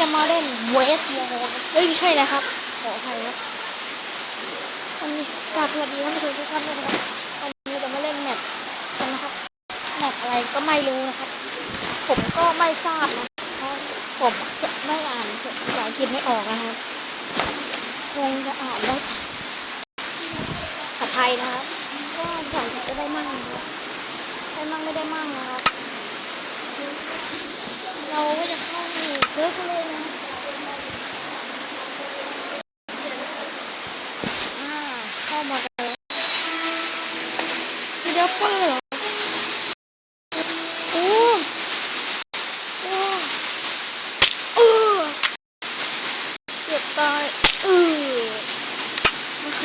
จะมาเล่นเวสโมเอ้ยไม่ใช่นะครับ ขออภัยครับวันนี้กราบสวัสดีท่านผู้ชมทุกท่านด้วยนะครับวันนี้จะมาเล่นแมปกันนะครับแมปอะไรก็ไม่รู้นะครับ ผมก็ไม่ทราบนะเพราะผมไม่อ่านภาษาอังกฤษไม่ออกนะครับคงจะอ่านได้ภาษาไทยนะครับก็ภาษาอังกฤษก็ได้มั่งนะครับได้มั่งไม่ได้มั่งนะครับเราก็จะ เข้าเซิร์ฟกันเลยนะอ่าเข้ามาเลยมีเดฟเฟอร์เหรอโอ้โอ้เออเกือบตายเออโอเค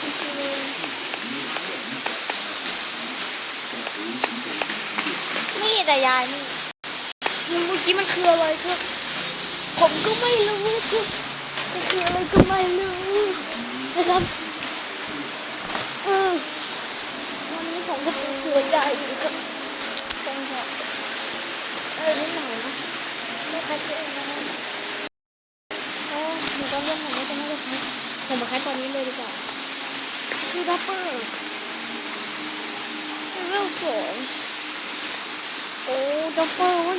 โอเคนี่แต่ยายนี่เมื่อ กี้มันคืออะไรครับ ผมก็ไม่รู้ครับมันคืออะไรก็ไม่รู้นะครับเออวันนี้ผมก็เสียใจอยู่ครับตรงนี้เออนิดหน่อยนะไม่คัดเองนะโอ้หนูก็เรื่องของนี้จะไม่ได้คัดผมมาคัดตอนนี้เลยดีกว่าคือดับเบิลเลเวลสองโอ้ดับเบิล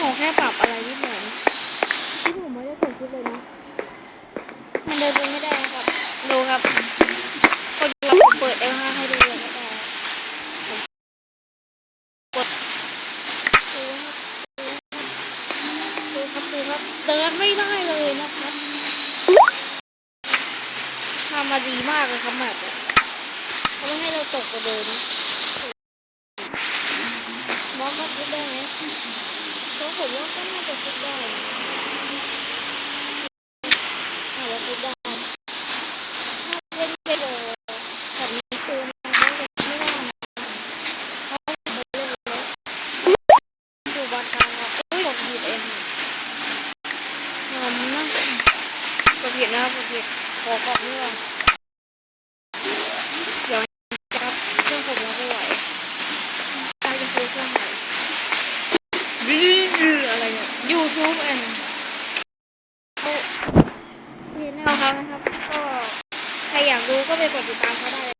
ขอแค่ปรับอะไรนิดหน่อยนที่ผมไม่ได้กดคลิปเลยนะ มันเดินไปไม่ได้นะครับ ดูครับคนเราเปิดเอลห้าให้ดูเลยก็ได้กดดูครับดูครับดูครับเดินไม่ได้เลยนะครับทำมาดีมากเลยครับแบบเขาไม่ให้เราตกไปเลยนะมองก็ได้ไหม ผมว่าก็น่าจะคิดได้านะครับ ก็ใครอยากรู้ก็ไปกดติดตามเขาได้